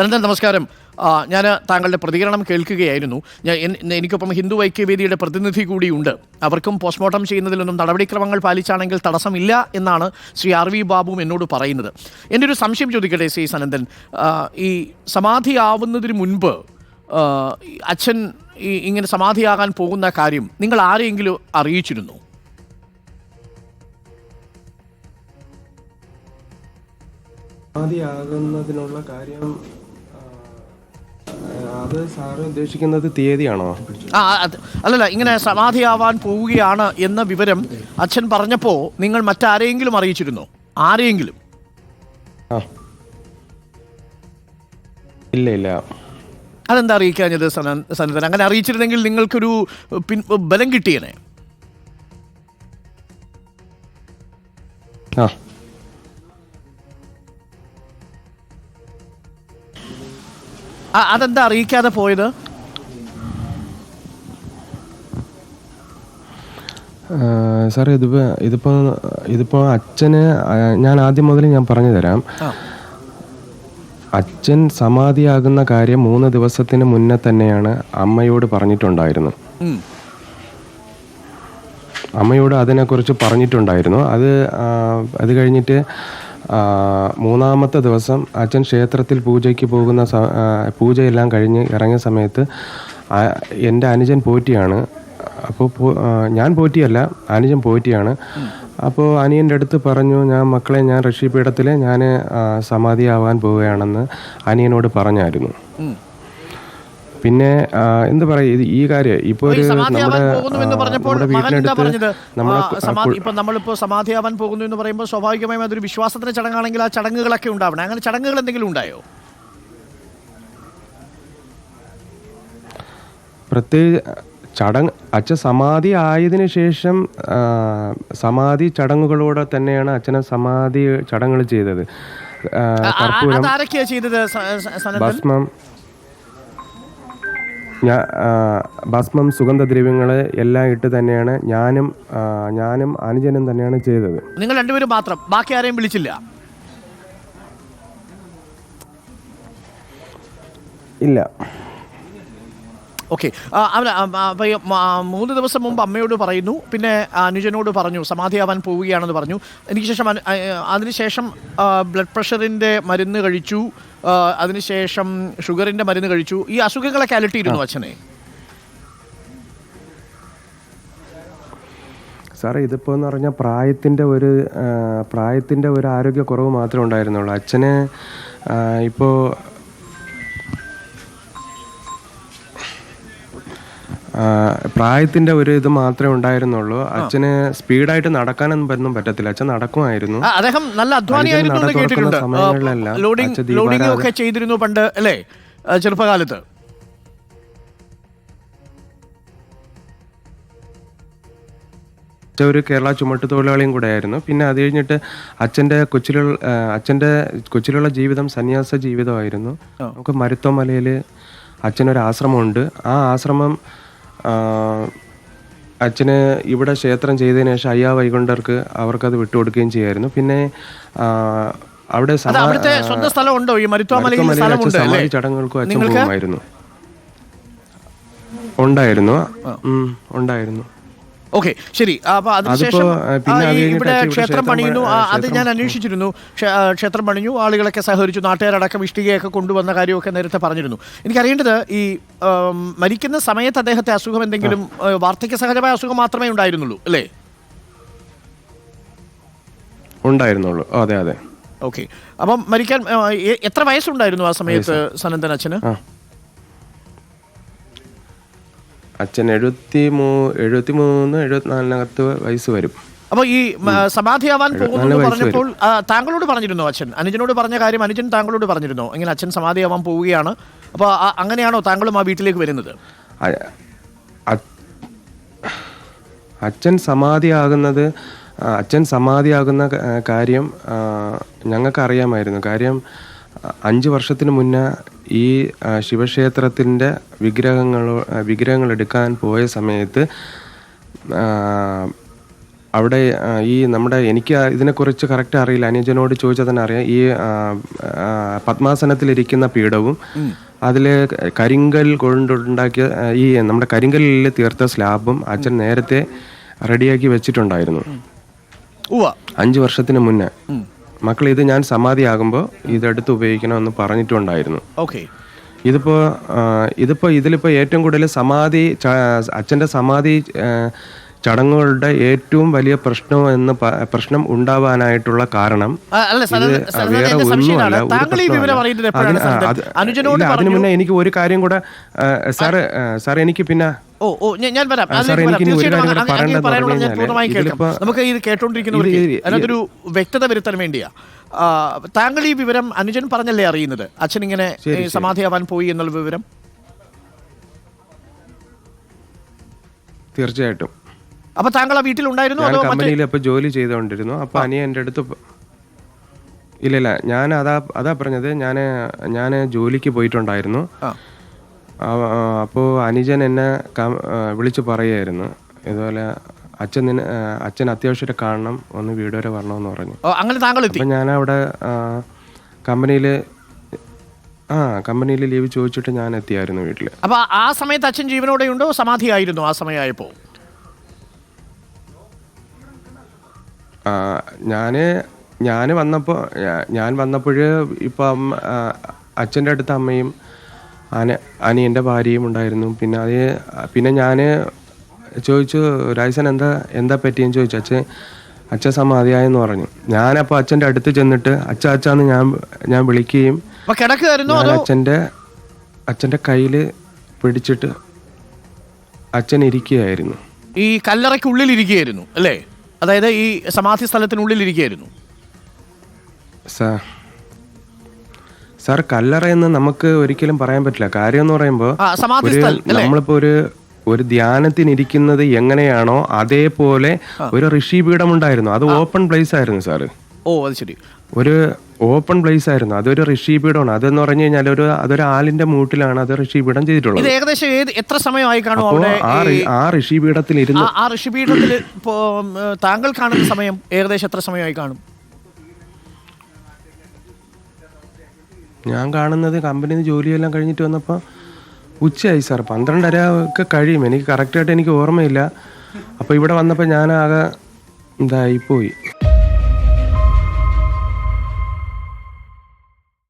സനന്ദൻ നമസ്കാരം. ഞാൻ താങ്കളുടെ പ്രതികരണം കേൾക്കുകയായിരുന്നു. ഞാൻ എനിക്കൊപ്പം ഹിന്ദു ഐക്യവേദിയുടെ പ്രതിനിധി കൂടിയുണ്ട്. അവർക്കും പോസ്റ്റ്മോർട്ടം ചെയ്യുന്നതിലൊന്നും നടപടിക്രമങ്ങൾ പാലിച്ചാണെങ്കിൽ തടസ്സമില്ല എന്നാണ് ശ്രീ ആർ വി എന്നോട് പറയുന്നത്. എന്റെ ഒരു സംശയം ചോദിക്കട്ടെ ശ്രീ സനന്ദൻ? ഈ സമാധി ആവുന്നതിന് മുൻപ് അച്ഛൻ ഈ ഇങ്ങനെ സമാധിയാകാൻ പോകുന്ന കാര്യം നിങ്ങൾ ആരെയെങ്കിലും അറിയിച്ചിരുന്നു? സമാധിയാകുന്നതിനുള്ള കാര്യം അത് സാറ് ഉദ്ദേശിക്കുന്നത് തീയതിയാണോ? ആ അത് അല്ലല്ല ഇങ്ങനെ സമാധിയാവാൻ പോവുകയാണ് എന്ന വിവരം അച്ഛൻ പറഞ്ഞപ്പോൾ നിങ്ങൾ മറ്റാരെയെങ്കിലും അറിയിച്ചിരുന്നോ? ആരെയെങ്കിലും? ആ. ഇല്ല ഇല്ല. അതെന്താ അറിയിക്കാഞ്ഞത് സനന്ദൻ അങ്ങനെ അറിയിച്ചിരുന്നെങ്കിൽ നിങ്ങൾക്കൊരു പിൻ ബലം കിട്ടിയേനെ. അതെന്താ അറിയിക്കാതെ പോയത് സാറേ സാർ ഇതിപ്പോൾ ഇതിപ്പോൾ ഇതിപ്പോൾ അച്ഛന് ഞാൻ ആദ്യം മുതൽ ഞാൻ പറഞ്ഞു തരാം. അച്ഛൻ സമാധിയാകുന്ന കാര്യം മൂന്ന് ദിവസത്തിന് മുന്നേ തന്നെയാണ് അമ്മയോട് പറഞ്ഞിട്ടുണ്ടായിരുന്നു. അമ്മയോട് അതിനെക്കുറിച്ച് പറഞ്ഞിട്ടുണ്ടായിരുന്നു അത് അത് കഴിഞ്ഞിട്ട് മൂന്നാമത്തെ ദിവസം അച്ഛൻ ക്ഷേത്രത്തിൽ പൂജയ്ക്ക് പോകുന്ന പൂജയെല്ലാം കഴിഞ്ഞ് ഇറങ്ങിയ സമയത്ത് എന്റെ അനുജൻ പോറ്റിയാണ്. അപ്പോൾ ഞാൻ പോറ്റിയല്ല അനുജൻ പോറ്റിയാണ്. അപ്പോൾ അനിയന്റെ അടുത്ത് പറഞ്ഞു ഞാൻ മക്കളെ ഞാൻ ഋഷിപീഠത്തിൽ ഞാൻ സമാധിയാവാൻ പോവുകയാണെന്ന് അനിയനോട് പറഞ്ഞായിരുന്നു. പിന്നെ എന്ത് പറയുക ഇത് ഈ കാര്യം ഇപ്പോൾ ഒരു നമ്മുടെ വീട്ടിനടുത്ത് ഇപ്പൊ നമ്മളിപ്പോ സമാധിയാവാൻ പോകുന്നു എന്ന് പറയുമ്പോൾ സ്വാഭാവികമായും അതൊരു വിശ്വാസത്തിന്റെ ചടങ്ങാണെങ്കിൽ ആ ചടങ്ങുകളൊക്കെ ഉണ്ടാവണം. അങ്ങനെ ചടങ്ങുകൾ എന്തെങ്കിലും ഉണ്ടായോ? പ്രത്യേക ചടങ്ങ് അച്ഛൻ സമാധി ആയതിനു ശേഷം സമാധി ചടങ്ങുകളോടെ തന്നെയാണ് അച്ഛനെ സമാധി ചടങ്ങുകൾ ചെയ്തത്. കർപ്പൂരം ഭസ്മം ഞാ ആ, ഭസ്മം സുഗന്ധദ്രവ്യങ്ങൾ എല്ലാം ഇട്ട് തന്നെയാണ് ഞാനും ഞാനും അനുജനും തന്നെയാണ് ചെയ്തത്. നിങ്ങൾ രണ്ടുപേരും മാത്രം ബാക്കി ആരെയും വിളിച്ചില്ല. ഇല്ല. ഓക്കെ മൂന്ന് ദിവസം മുമ്പ് അമ്മയോട് പറയുന്നു. പിന്നെ അനുജനോട് പറഞ്ഞു സമാധിയാവാൻ പോവുകയാണെന്ന് പറഞ്ഞു. എനിക്ക് ശേഷം അതിനുശേഷം ബ്ലഡ് പ്രഷറിന്റെ മരുന്ന് കഴിച്ചു. അതിനുശേഷം ഷുഗറിന്റെ മരുന്ന് കഴിച്ചു. ഈ അസുഖങ്ങളൊക്കെ അലട്ടിയിരുന്നു അച്ഛനെ. സാറേ ഇതിപ്പോൾ എന്ന് പറഞ്ഞാൽ പ്രായത്തിന്റെ ഒരു പ്രായത്തിന്റെ ഒരു ആരോഗ്യക്കുറവ് മാത്രമേ ഉണ്ടായിരുന്നുള്ളൂ. അച്ഛന് ഇപ്പോൾ ആ, പ്രായത്തിന്റെ ഒരു ഇത് മാത്രമേ ഉണ്ടായിരുന്നുള്ളൂ. അച്ഛന് സ്പീഡായിട്ട് നടക്കാനൊന്നും പറ്റത്തില്ല. അച്ഛൻ നടക്കുമായിരുന്നു. അദ്ദേഹം നല്ല അധ്വാനിയായിരുന്നു എന്ന് കേട്ടിട്ടുണ്ട്. സമയങ്ങളിലെല്ലാം ലോഡിംഗ് ലോഡിംഗ് ഒക്കെ ചെയ്തിരുന്നു പണ്ട് അല്ലേ? ചെറുപ്പകാലത്ത്. അച്ഛൻ ഒരു കേരള ചുമട്ട് തൊഴിലാളിയും കൂടെ ആയിരുന്നു പിന്നെ അത് കഴിഞ്ഞിട്ട് അച്ഛന്റെ കൊച്ചിലുള്ള അച്ഛന്റെ അച്ഛന്റെ കൊച്ചിലുള്ള ജീവിതം സന്യാസ ജീവിതമായിരുന്നു. നമുക്ക് മരുത്തോമലയിൽ അച്ഛനൊരു ആശ്രമമുണ്ട് ആ ആശ്രമം അച്ഛന് ഇവിടെ ക്ഷേത്രം ചെയ്തതിന് ശേഷം അയ്യാ വൈകുണ്ഠർക്ക് അവർക്കത് വിട്ടുകൊടുക്കുകയും ചെയ്യായിരുന്നു. പിന്നെ അവിടെ സ്വന്തം സ്ഥലമുണ്ടോ? ഈ സമാധി ചടങ്ങുകൾക്കും അച്ഛൻ പോകുമായിരുന്നു. ഉണ്ടായിരുന്നു. ഉണ്ടായിരുന്നു. ഓക്കെ ശരി. അപ്പൊ അതിനുശേഷം ഇവിടെ ക്ഷേത്രം പണിയുന്നു. അത് ഞാൻ അന്വേഷിച്ചിരുന്നു. ക്ഷേ- ക്ഷേത്രം പണിഞ്ഞു ആളുകളൊക്കെ സഹകരിച്ചു നാട്ടുകാരടക്കം ഇഷ്ടികയൊക്കെ കൊണ്ടുവന്ന കാര്യമൊക്കെ നേരത്തെ പറഞ്ഞിരുന്നു. എനിക്കറിയേണ്ടത് ഈ മരിക്കുന്ന സമയത്ത് അദ്ദേഹത്തെ അസുഖം എന്തെങ്കിലും വാർദ്ധക്യ സഹജമായ അസുഖം മാത്രമേ ഉണ്ടായിരുന്നുള്ളൂ അല്ലേ? ഉണ്ടായിരുന്നുള്ളൂ. അതെ അതെ. ഓക്കെ. അപ്പം മരിക്കാൻ എത്ര വയസ്സുണ്ടായിരുന്നു ആ സമയത്ത് സനന്ദൻ അച്ഛന്? അച്ഛൻ എഴുപത്തി മൂ എഴുപത്തി മൂന്ന് എഴുപത്തിനാലിനകത്ത് വയസ്സ് വരും. അപ്പോൾ ഈ സമാധി ആവാൻ പോകുന്നു പറഞ്ഞപ്പോൾ താങ്കളോട് പറഞ്ഞിരുന്നു അച്ഛൻ? അനുജനോട് പറഞ്ഞ കാര്യം അനുജൻ താങ്കളോട് പറഞ്ഞിരുന്നു? ഇങ്ങനെ അച്ഛൻ സമാധി ആവാൻ പോവുകയാണ് അപ്പോൾ അങ്ങനെയാണോ താങ്കളും ആ വീട്ടിലേക്ക് വരുന്നത്? അച്ഛൻ സമാധിയാകുന്നത് അച്ഛൻ സമാധിയാകുന്ന ആകുന്ന കാര്യം ഞങ്ങൾക്ക് അറിയാമായിരുന്നു കാര്യം അഞ്ച് വർഷത്തിന് മുന്നേ ഈ ശിവക്ഷേത്രത്തിന്റെ വിഗ്രഹങ്ങൾ വിഗ്രഹങ്ങൾ എടുക്കാൻ പോയ സമയത്ത് അവിടെ ഈ നമ്മുടെ എനിക്ക് ഇതിനെക്കുറിച്ച് കറക്റ്റ് അറിയില്ല. അനുജനോട് ചോദിച്ചാൽ തന്നെ അറിയാം. ഈ പത്മാസനത്തിലിരിക്കുന്ന പീഠവും അതിൽ കരിങ്കൽ കൊണ്ടുണ്ടാക്കിയ ഈ നമ്മുടെ കരിങ്കല്ലിൽ തീർത്ത സ്ലാബും അച്ഛൻ നേരത്തെ റെഡിയാക്കി വെച്ചിട്ടുണ്ടായിരുന്നു. അഞ്ച് വർഷത്തിന് മുന്നേ. മക്കൾ ഇത് ഞാൻ സമാധിയാകുമ്പോൾ ഇതെടുത്ത് ഉപയോഗിക്കണമെന്ന് പറഞ്ഞിട്ടുണ്ടായിരുന്നു. ഓക്കെ. ഇതിപ്പോ ഇതിപ്പോൾ ഇതിപ്പോ ഇതിലിപ്പോ ഏറ്റവും കൂടുതൽ സമാധി അച്ഛന്റെ അച്ഛന്റെ സമാധി ചടങ്ങുകളുടെ ഏറ്റവും വലിയ പ്രശ്നം എന്ന് പ്രശ്നം ഉണ്ടാവാനായിട്ടുള്ള കാരണം വേറെ ഒന്നുമല്ല അതിന്- മുന്നേ എനിക്ക് ഒരു കാര്യം കൂടെ സാറ് സാർ എനിക്ക് പിന്നെ ഓ ഓ ഞാൻ- വരാം. നമുക്ക് ഇത് കേട്ടോണ്ടിരിക്കുന്നവർക്ക് അതിനകത്തൊരു വ്യക്തത വരുത്താൻ വേണ്ടിയാ. താങ്കൾ ഈ വിവരം അനുജൻ പറഞ്ഞല്ലേ അറിയുന്നത്? അച്ഛൻ ഇങ്ങനെ സമാധിയാവാൻ പോയി എന്നുള്ള വിവരം? തീർച്ചയായിട്ടും. അപ്പൊ താങ്കൾ ആ വീട്ടിലുണ്ടായിരുന്നു അതോ കമ്പനിയിൽ ജോലി ചെയ്തുകൊണ്ടിരുന്നു. അപ്പൊ അനിയ എന്റെ അടുത്ത് ഇല്ല ഇല്ല ഞാൻ അതാ അതാ പറഞ്ഞത്. ഞാൻ ഞാൻ ജോലിക്ക് പോയിട്ടുണ്ടായിരുന്നു. അപ്പോൾ അനുജൻ എന്നെ വിളിച്ചു പറയായിരുന്നു ഇതുപോലെ അച്ഛൻ നിന്നെ അച്ഛൻ അത്യാവശ്യം കാണണം ഒന്ന് വീട് വരെ വരണമെന്ന് പറഞ്ഞു. അങ്ങനെ താങ്കൾ ഇപ്പം അപ്പം അവിടെ കമ്പനിയിൽ ആ കമ്പനിയിൽ ലീവ് ചോദിച്ചിട്ട് ഞാൻ എത്തിയായിരുന്നു വീട്ടിൽ അപ്പോൾ ആ സമയത്ത് അച്ഛൻ ജീവനോടെ ഉണ്ടോ? സമാധി ആയിരുന്നു ആ സമയമായപ്പോ ഞാൻ ഞാൻ വന്നപ്പോൾ ഞാൻ വന്നപ്പോൾ ഇപ്പം അച്ഛന്റെ അടുത്ത് അമ്മയും അന അനിയന്റെ ഭാര്യയും ഉണ്ടായിരുന്നു. പിന്നെ അത് പിന്നെ ഞാൻ ചോദിച്ചു രാജസൻ എന്താ എന്താ പറ്റിയെന്ന് ചോദിച്ചു. അച്ഛൻ അച്ഛൻ സമാധിയായെന്ന് പറഞ്ഞു. ഞാനപ്പോൾ അച്ഛന്റെ അടുത്ത് ചെന്നിട്ട് അച്ഛ അച്ഛന്ന് ഞാൻ ഞാൻ വിളിക്കുകയും അച്ഛന്റെ അച്ഛന്റെ കയ്യിൽ പിടിച്ചിട്ട് അച്ഛൻ ഇരിക്കുകയായിരുന്നു. ഈ കല്ലറയ്ക്കുള്ളിൽ ഇരിക്കുകയായിരുന്നു അല്ലേ? അതായത് ഈ സമാധി സ്ഥലത്തിനുള്ളിൽ ഇരിക്കുകയായിരുന്നു സാർ സാർ കല്ലറയെന്ന് നമുക്ക് ഒരിക്കലും പറയാൻ പറ്റില്ല. കാര്യം എന്ന് പറയുമ്പോൾ നമ്മളിപ്പോ ഒരു ഒരു ധ്യാനത്തിനിരിക്കുന്നത് എങ്ങനെയാണോ അതേപോലെ ഒരു ഋഷി ഋഷിപീഠം ഉണ്ടായിരുന്നു അത് ഓപ്പൺ പ്ലേസ് ആയിരുന്നു സാറ്. ഓ അത് ശരി. ഒരു ഓപ്പൺ പ്ലേസ് ആയിരുന്നു. അതൊരു ഋഷി ഋഷിപീഠമാണ് അതെന്ന് പറഞ്ഞു കഴിഞ്ഞാൽ ഒരു അതൊരു ആലിന്റെ മൂട്ടിലാണ് അത് ഋഷിപീഠം ചെയ്തിട്ടുള്ളത്. ഇത് ഏകദേശം ഏത് എത്ര സമയമായി കാണും അവിടെ ആ ഋഷി ആ ഋഷിപീഠത്തിൽ ഇരുന്ന് ആ- ഋഷി ഋഷിപീഠത്തിൽ താങ്കൾ കാണുന്ന സമയം ഏകദേശം എത്ര സമയമായി കാണും? ഞാൻ കാണുന്നത് കമ്പനിയിൽ നിന്ന് ജോലിയെല്ലാം കഴിഞ്ഞിട്ട് വന്നപ്പോൾ ഉച്ചയായി സാർ പന്ത്രണ്ടര ഒക്കെ കഴിയും. എനിക്ക് കറക്റ്റായിട്ട് എനിക്ക് ഓർമ്മയില്ല. അപ്പോൾ ഇവിടെ വന്നപ്പോൾ ഞാൻ ആകെ ഇതായിപ്പോയി